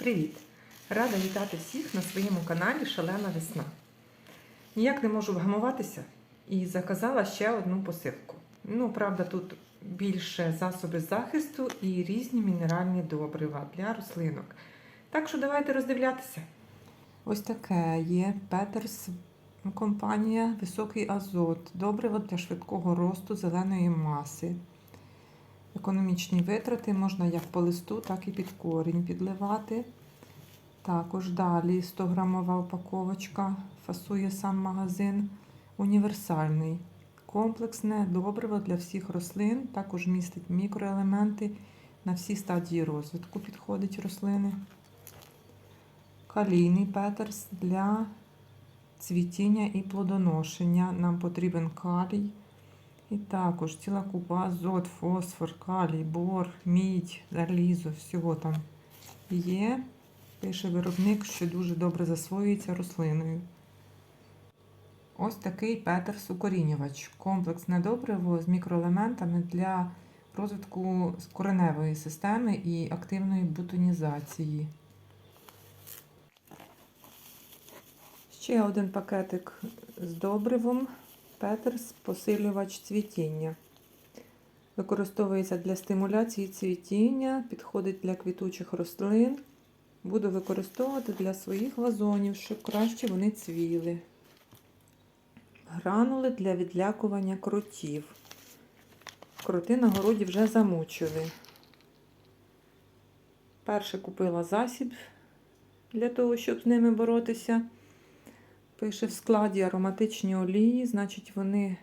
Привіт! Рада вітати всіх на своєму каналі Шалена Весна. Ніяк не можу вгамуватися і заказала ще одну посилку. Ну, правда, тут більше засоби захисту і різні мінеральні добрива для рослинок. Так що давайте роздивлятися. Ось таке є Петерс компанія Високий азот. Добриво для швидкого росту зеленої маси. Економічні витрати можна як по листу, так і під корінь підливати. Також далі 100 грамова упаковочка, фасує сам магазин. Універсальний. Комплексне добриво для всіх рослин, також містить мікроелементи на всі стадії розвитку підходить рослини. Калійний петерс для цвітіння і плодоношення. Нам потрібен калій. І також ціла купа азот, фосфор, калій, бор, мідь, залізо, всього там є. Пише виробник, що дуже добре засвоюється рослиною. Ось такий петерс укорінювач. Комплексне добриво з мікроелементами для розвитку кореневої системи і активної бутонізації. Ще один пакетик з добривом. Петерс посилювач цвітіння. Використовується для стимуляції цвітіння, підходить для квітучих рослин. Буду використовувати для своїх вазонів, щоб краще вони цвіли. Гранули для відлякування кротів. Кроти на городі вже замучили. Перше купила засіб для того, щоб з ними боротися. Пише в складі ароматичні олії, значить, вони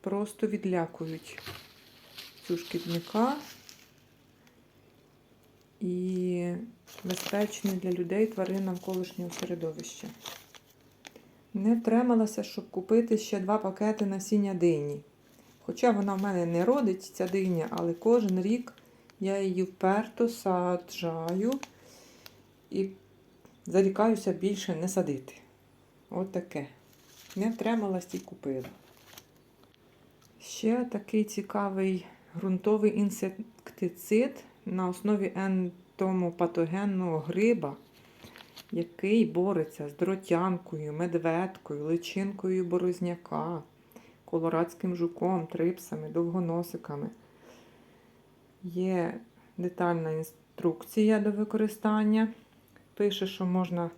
просто відлякують цю шкідника і безпечні для людей тварин навколишнього середовища. Не втрималася, щоб купити ще два пакети насіння дині. Хоча вона в мене не родить, ця диня, але кожен рік я її вперто саджаю і зарікаюся більше не садити. От таке. Не втрималась і купила. Ще такий цікавий ґрунтовий інсектицид на основі ентомопатогенного гриба, який бореться з дротянкою, медведкою, личинкою борозняка, колорадським жуком, трипсами, довгоносиками. Є детальна інструкція до використання. Пише, що можна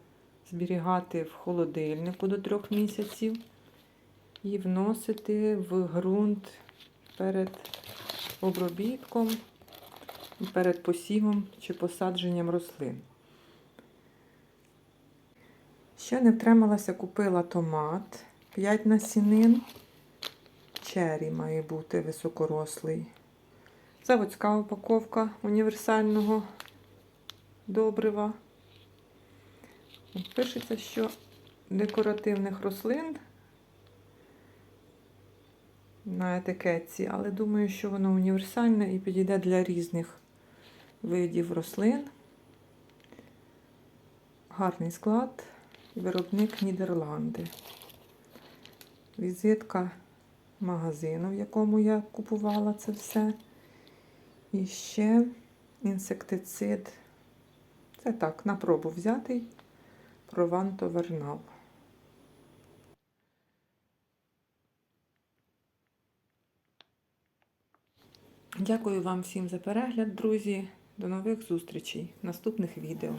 зберігати в холодильнику до трьох місяців і вносити в ґрунт перед обробітком перед посівом чи посадженням рослин. Ще не втрималася, купила томат 5 насінин. Чері має бути високорослий. Заводська упаковка універсального добрива. Пишеться, що декоративних рослин на етикетці, але думаю, що воно універсальне і підійде для різних видів рослин. Гарний склад, виробник Нідерланди. Візитка магазину, в якому я купувала це все. І ще інсектицид. Це так, на пробу взятий. Прованто Вернал. Дякую вам всім за перегляд, друзі. До нових зустрічей в наступних відео.